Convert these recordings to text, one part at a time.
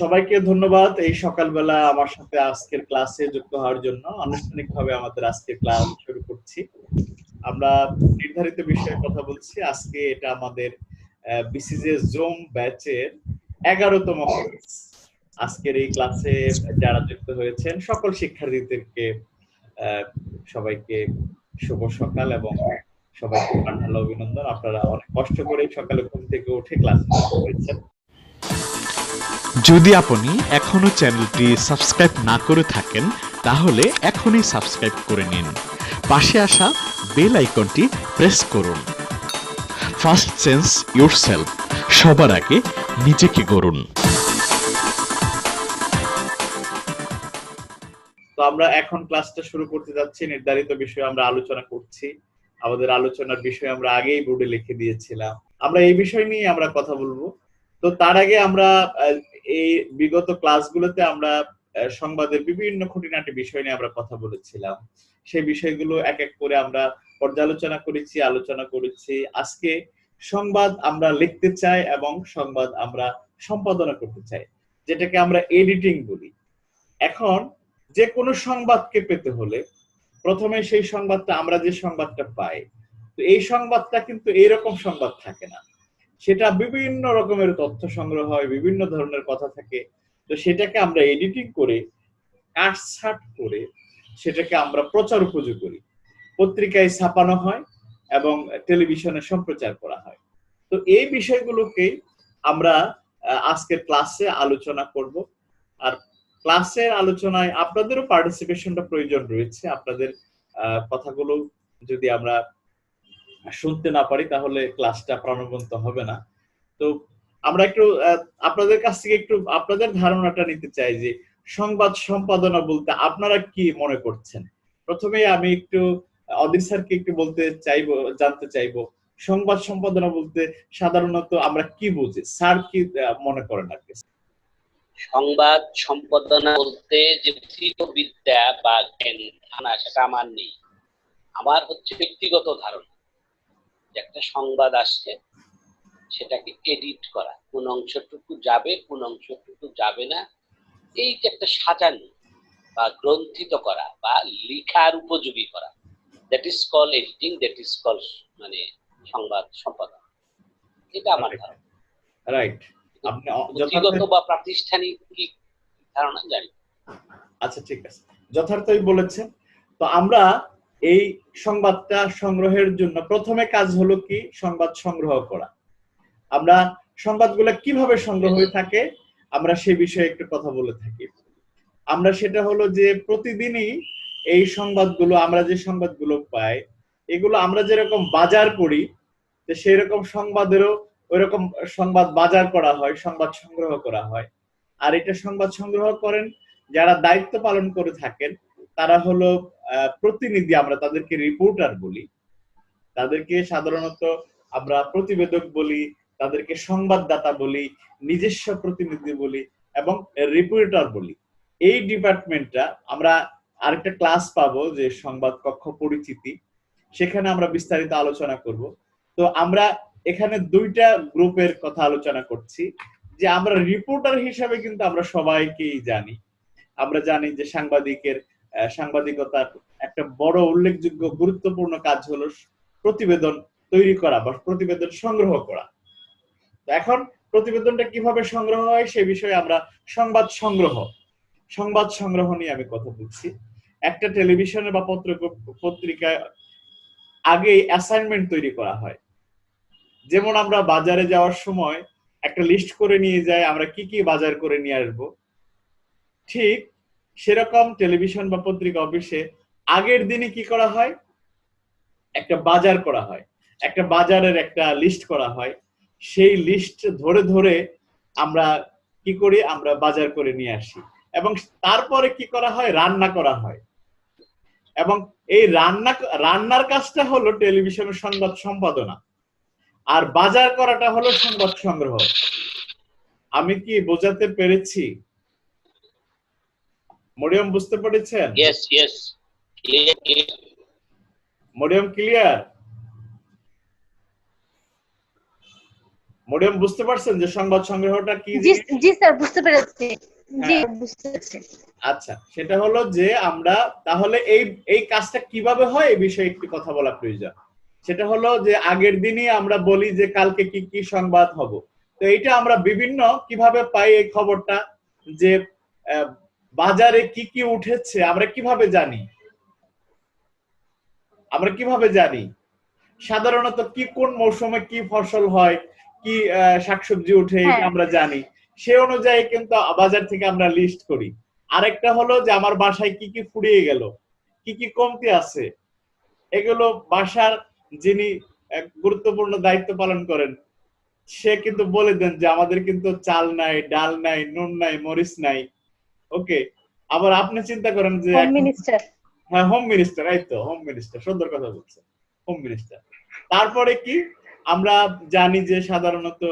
সবাইকে ধন্যবাদ এই সকালবেলা আমার সাথে আজকের ক্লাসে যুক্ত হওয়ার জন্য। আনুষ্ঠানিকভাবে আমাদের আজকের ক্লাস শুরু করছি। আমরা নির্ধারিত বিষয়ে কথা বলছি। আজকে এটা আমাদের বিসিজে জুম ব্যাচের এগারোতম আজকের এই ক্লাসে যারা যুক্ত হয়েছেন, সকল শিক্ষার্থীদেরকে সবাইকে শুভ সকাল এবং সবাইকে প্রাণঢালা অভিনন্দন। আপনারা অনেক কষ্ট করে সকালে ঘুম থেকে উঠে ক্লাস করেছেন। যদি আপনি এখনও চ্যানেলটি সাবস্ক্রাইব না করে থাকেন, তাহলে এখনই সাবস্ক্রাইব করে নিন। পাশে আসা বেল আইকনটি প্রেস করুন। ফার্স্ট সেন্স ইয়োরসেলফ সবার আগে নিজেকে গড়ুন। তো আমরা এখন ক্লাসটা শুরু করতে যাচ্ছি। নির্ধারিত বিষয়ে আমরা আলোচনা করছি। আমাদের আলোচনার বিষয় আমরা আগেই বোর্ডে লিখে দিয়েছিলাম। আমরা এই বিষয় নিয়ে আমরা কথা বলব। তো তার আগে আমরা এই বিগত ক্লাসগুলোতে আমরা সংবাদের বিভিন্ন খুঁটিনাটি বিষয় নিয়ে আমরা কথা বলেছিলাম। সেই বিষয়গুলো এক এক করে আমরা পর্যালোচনা করেছি, আলোচনা করেছি। আজকে সংবাদ আমরা লিখতে চাই এবং সংবাদ আমরা সম্পাদনা করতে চাই, যেটাকে আমরা এডিটিং বলি। এখন যে কোনো সংবাদকে পেতে হলে প্রথমে সেই সংবাদটা, আমরা যে সংবাদটা পাই, তো এই সংবাদটা কিন্তু এইরকম সংবাদ থাকে না। সেটা বিভিন্ন রকমের তথ্য সংগ্রহ হয়, বিভিন্ন ধরনের কথা থাকে। তো সেটাকে আমরা এডিটিং করে কাটছাট করে সেটাকে আমরা প্রচার উপযোগ করি। পত্রিকায় ছাপানো হয় এবং টেলিভিশনে সম্প্রচার করা হয়। তো এই বিষয়গুলোকে আমরা আজকের ক্লাসে আলোচনা করব। আর ক্লাসের আলোচনায় আপনাদেরও পার্টিসিপেশনটা প্রয়োজন রয়েছে। আপনাদের কথাগুলো যদি আমরা শুনতে না পারি, তাহলে ক্লাসটা প্রাণবন্ত হবে না। তো আমরা একটু আপনাদের কাছ থেকে একটু আপনাদের ধারণাটা নিতে চাই যে সংবাদ সম্পাদনা বলতে আপনারা কি মনে করছেন? প্রথমে আমি একটু অদির স্যারকে একটু বলতে চাইব, জানতে চাইব, সংবাদ সম্পাদনা বলতে সাধারণত আমরা কি বুঝি? স্যার কি মনে করেন আর কি? সংবাদ সম্পাদনা বলতে যে বিদ্যা বা জ্ঞান সেটা আমার নেই। আমার হচ্ছে ব্যক্তিগত ধারণা। যে একটা সংবাদ আসছে সেটাকে এডিট করা। কোন অংশটুকু যাবে কোন অংশটুকু যাবে না। এই যে একটা সাজানো বা গ্রন্থিত করা বা লিখার উপযোগী করা that is call editing that is call মানে সংবাদ সম্পাদনা। এটা আমার ধারণা। রাইট আপনি বা প্রাতিষ্ঠানিক কি ধারণা জানি। আচ্ছা ঠিক আছে। যথার্থই বলেছেন। তো আমরা এই সংবাদটা সংগ্রহের জন্য প্রথমে কাজ হলো কি? সংবাদ সংগ্রহ করা। আমরা সংবাদগুলো কীভাবে সংগ্রহ হয়ে থাকে, আমরা সে বিষয়ে একটু কথা বলে থাকি। আমরা সেটা হলো যে প্রতিদিনই এই সংবাদগুলো, আমরা যে সংবাদগুলো পাই, এগুলো আমরা যেরকম বাজার করি, তো সেই রকম সংবাদেরও ওইরকম সংবাদ বাজার করা হয়, সংবাদ সংগ্রহ করা হয়। আর এটা সংবাদ সংগ্রহ করেন যারা দায়িত্ব পালন করে থাকেন তারা হলো প্রতিনিধি, আমরা তাদেরকে রিপোর্টার বলি। তাদেরকে সাধারণত আমরা প্রতিবেদক বলি, তাদেরকে সংবাদদাতা বলি, নিজস্ব প্রতিনিধি বলি এবং রিপোর্টার বলি। এই ডিপার্টমেন্টটা আমরা আরেকটা ক্লাস পাবো যে সংবাদ কক্ষ পরিচিতি। সেখানে আমরা বিস্তারিত আলোচনা করব। তো আমরা এখানে দুইটা গ্রুপের কথা আলোচনা করছি। যে আমরা রিপোর্টার হিসাবে কিন্তু আমরা সবাইকেই জানি। আমরা জানি যে সাংবাদিকের সাংবাদিকতার একটা বড় উল্লেখযোগ্য গুরুত্বপূর্ণ কাজ হলো প্রতিবেদন তৈরি করা বা প্রতিবেদন সংগ্রহ করা। এখন প্রতিবেদনটা কীভাবে সংগ্রহ হয় সে বিষয়ে আমরা সংবাদ সংগ্রহ সংবাদ সংগ্রহ নিয়ে আমি কথা বলছি। একটা টেলিভিশনে বা পত্র, পত্রিকায় আগে অ্যাসাইনমেন্ট তৈরি করা হয়। যেমন আমরা বাজারে যাওয়ার সময় একটা লিস্ট করে নিয়ে যাই, আমরা কি কি বাজার করে নিয়ে আসব। ঠিক সেরকম টেলিভিশন বা পত্রিকা অফিসে আগের দিনে কি করা হয়? একটা বাজার করা হয়। একটা বাজারের একটা লিস্ট করা হয়। সেই লিস্ট ধরে ধরে আমরা কি করি? আমরা বাজার করে নিয়ে আসি। এবং তারপরে কি করা হয়? রান্না করা হয়। এবং এই রান্না, রান্নার কাজটা হলো টেলিভিশনের সংবাদ সম্পাদনা। আর বাজার করাটা হলো সংবাদ সংগ্রহ। আমি কি বোঝাতে পেরেছি? মরিয়ম বুঝতে পেরেছেন? Yes yes Maryam clear Maryam বুঝতে পারছেন যে সংবাদ সংগ্রহটা কি জি জি স্যার বুঝতে পেরেছি। জি হ্যাঁ। বুঝতে পেরেছি। আচ্ছা সেটা হলো যে আমরা তাহলে এই এই কাজটা কীভাবে হয় এই বিষয়ে একটু কথা বলা প্রয়োজন। সেটা হলো যে আগের দিনই আমরা বলি যে কালকে কি কি সংবাদ হব। তো এটা আমরা বিভিন্ন কীভাবে পাই এই খবরটা? যে আহ, বাজারে কি কি উঠেছে আমরা কীভাবে জানি? আমরা কীভাবে জানি? সাধারণত কি কোন মৌসুমে কি ফসল হয় কি শাকসবজি উঠে হ্যাঁ। আমরা জানি। সে অনুযায়ী কিন্তু বাজার থেকে আমরা লিস্ট করি। আরেকটা হলো যে আমার বাসায় কি কি ফুরিয়ে গেল কি কি কমতি আছে? এগুলো বাসার যিনি গুরুত্বপূর্ণ দায়িত্ব পালন করেন সে কিন্তু বলে দেন যে আমাদের কিন্তু চাল নাই ডাল নাই নুন নাই মরিচ নাই। ওকে আবার আপনি চিন্তা করেন যে হোম মিনিস্টার হ্যাঁ হোম মিনিস্টার এই তো হোম মিনিস্টার সুন্দর কথা বলছে। হোম মিনিস্টার তারপরে কি? আমরা জানি যে সাধারণত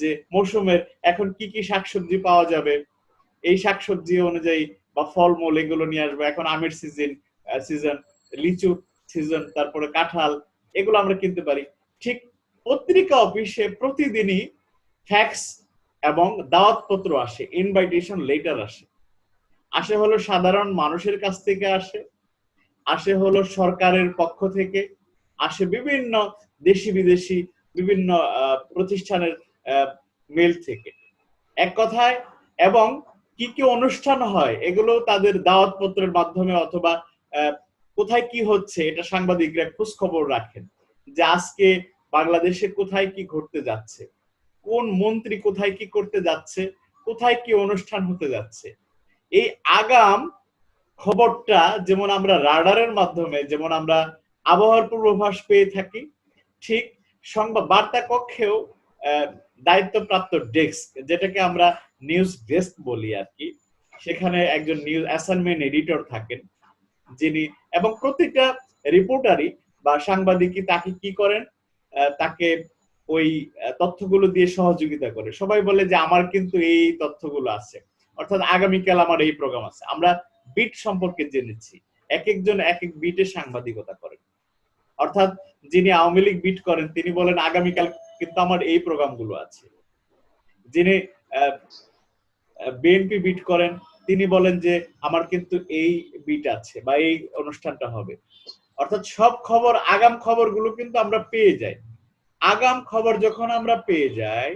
যে মৌসুমের এখন কি কি শাকসবজি পাওয়া যাবে? এই শাকসবজি অনুযায়ী বা ফলমূল এগুলো নিয়ে আসবে। এখন আমের সিজন সিজন লিচু সিজন তারপরে কাঁঠাল এগুলো আমরা কিনতে পারি। ঠিক পত্রিকা অফিসে প্রতিদিনই ফ্যাক্স এবং দাওয়াতপত্র আসে ইনভাইটেশন লেটার আসে। আসে হলো সাধারণ মানুষের কাছ থেকে আসে আসে হলো সরকারের পক্ষ থেকে, আসে বিভিন্ন দেশি বিদেশি বিভিন্ন প্রতিষ্ঠানের মেল থেকে। এক কথায়, এবং কি কি অনুষ্ঠান হয়, এগুলো তাদের দাওয়াতপত্রের মাধ্যমে অথবা কোথায় কি হচ্ছে, এটা সাংবাদিকরা খোঁজ খবর রাখেন যে আজকে বাংলাদেশে কোথায় কি ঘটতে যাচ্ছে, কোন মন্ত্রী কোথায় কি করতে যাচ্ছে, কোথায় কি অনুষ্ঠান হতে যাচ্ছে। এই আগাম খবরটা যেমন আমরা রাডারের মাধ্যমে, যেমন আমরা আবহাওয়ার পূর্বাভাস পেয়ে থাকি, ঠিক সংবাদ বার্তা কক্ষেও দায়িত্বপ্রাপ্ত ডেস্ক, যেটাকে আমরা নিউজ ডেস্ক বলি আর কি, সেখানে একজন নিউজ অ্যাসাইনমেন্ট এডিটর থাকেন, যিনি এবং প্রত্যেকটা রিপোর্টারই বা সাংবাদিকই তাকে কি করেন তাকে ওই তথ্যগুলো দিয়ে সহযোগিতা করে। সবাই বলে যে, আমার কিন্তু এই তথ্যগুলো আছে। অর্থাৎ আগামীকাল আমার এই প্রোগ্রাম আছে। আমরা বিট সম্পর্কে জেনেছি। এক একজন এক এক বিটে সাংবাদিকতা করেন। অর্থাৎ যিনি আওয়ামী লীগ বিট করেন, তিনি বলেন, আগামীকাল কিন্তু আমার এই প্রোগ্রামগুলো আছে। যিনি বিএনপি বিট করেন, তিনি বলেন যে, আমার কিন্তু এই বিট আছে বা এই অনুষ্ঠানটা হবে। অর্থাৎ সব খবর, আগাম খবরগুলো কিন্তু আমরা পেয়ে যাই। আগাম খবর যখন আমরা পেয়ে যাই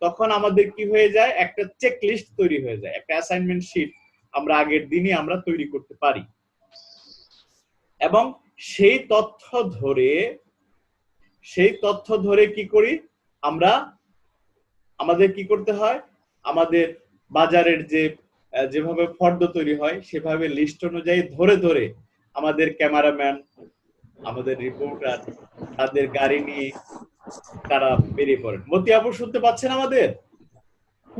তখন আমাদের কি হয়ে যায়? একটা চেক লিস্ট তৈরি হয়ে যায়। একটা অ্যাসাইনমেন্ট শিট আমরা আগের দিনই আমরা তৈরি করতে পারি। এবং সেই তথ্য ধরে, সেই তথ্য ধরে কি করি? আমরা, আমাদের কি করতে হয়? আমাদের বাজারের যে, যেভাবে ফর্দ তৈরি হয়, সেভাবে লিস্ট অনুযায়ী ধরে ধরে আমাদের ক্যামেরাম্যান আমাদের রিপোর্টার তাদের গাড়ি নিয়ে তারা বেরিয়ে পড়েন। মতি আপু শুনতে পাচ্ছেন আমাদের?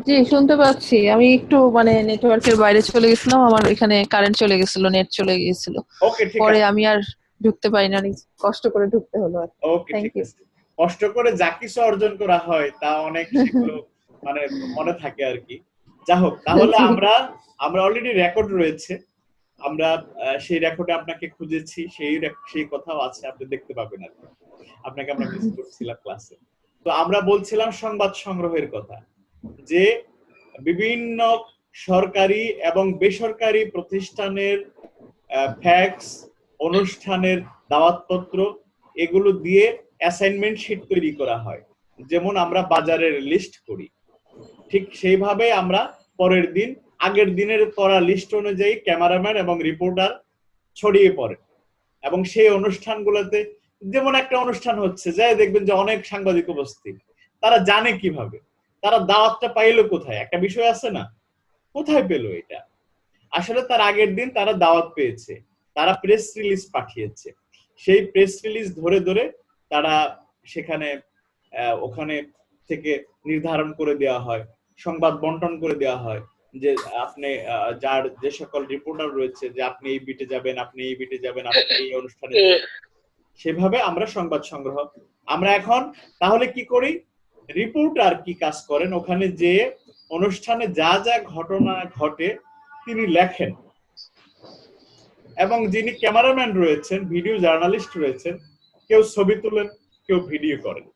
জি শুনতে পাচ্ছি। আমি একটু মানে নেটওয়ার্কের বাইরে চলে গেছিলাম আমার এখানে কারেন্ট চলে গেছিল নেট চলে গিয়েছিল। ওকে ঠিক পরে আমি আর ঢুকতে পারি না কষ্ট করে ঢুকতে হলো ওকে you. আছে। কষ্ট করে যা কিছু অর্জন করা হয় তা অনেক সেগুলো মানে মনে থাকে আর কি। যা হোক তাহলে আমরা আমরা অলরেডি রেকর্ড রয়েছে। আমরা সেই রেকর্ডে আপনাকে খুঁজেছি সেই সেই কথাও আছে আপনি দেখতে পাবেন আর কি। আপনাকে আমরা মিস করছিলাম ক্লাসে তো আমরা বলছিলাম সংবাদ সংগ্রহের কথা, যে বিভিন্ন সরকারি এবং বেসরকারি প্রতিষ্ঠানের ফ্যাক্স অনুষ্ঠানের দাওয়াতপত্র, এগুলো দিয়ে অ্যাসাইনমেন্ট শিট তৈরি করা হয়। যেমন আমরা বাজারের লিস্ট করি। ঠিক সেইভাবে আমরা পরের দিন, আগের দিনের করা লিস্ট অনুযায়ী ক্যামেরাম্যান এবং রিপোর্টার ছড়িয়ে পড়ে। এবং সেই অনুষ্ঠানগুলোতে যেমন একটা অনুষ্ঠান হচ্ছে যাই দেখবেন যে অনেক সাংবাদিক উপস্থিত, তারা জানে কীভাবে? তারা দাওয়াতটা পাইলো কোথায়? একটা বিষয় আছে না? কোথায় পেল এটা? আসলে তার আগের দিন তারা দাওয়াত পেয়েছে, তারা প্রেস রিলিজ পাঠিয়েছে। সেই প্রেস রিলিজ ধরে ধরে তারা সেখানে ওখানে থেকে নির্ধারণ করে দেওয়া হয়, সংবাদ বন্টন করে দেওয়া হয় যে আপনি যার যে সকল রিপোর্টার রয়েছে যে আপনি এই বিটে যাবেন, আপনি এই বিটে যাবেন, আপনি এই অনুষ্ঠানে। সেভাবে আমরা সংবাদ সংগ্রহ আমরা এখন তাহলে কি করি? রিপোর্টার কি কাজ করেন? ওখানে যে অনুষ্ঠানে যা যা ঘটনা ঘটে তিনি লেখেন। এবং যিনি ক্যামেরাম্যান রয়েছেন, ভিডিও জার্নালিস্ট রয়েছেন, কেউ ছবি তোলেন, কেউ ভিডিও করেন।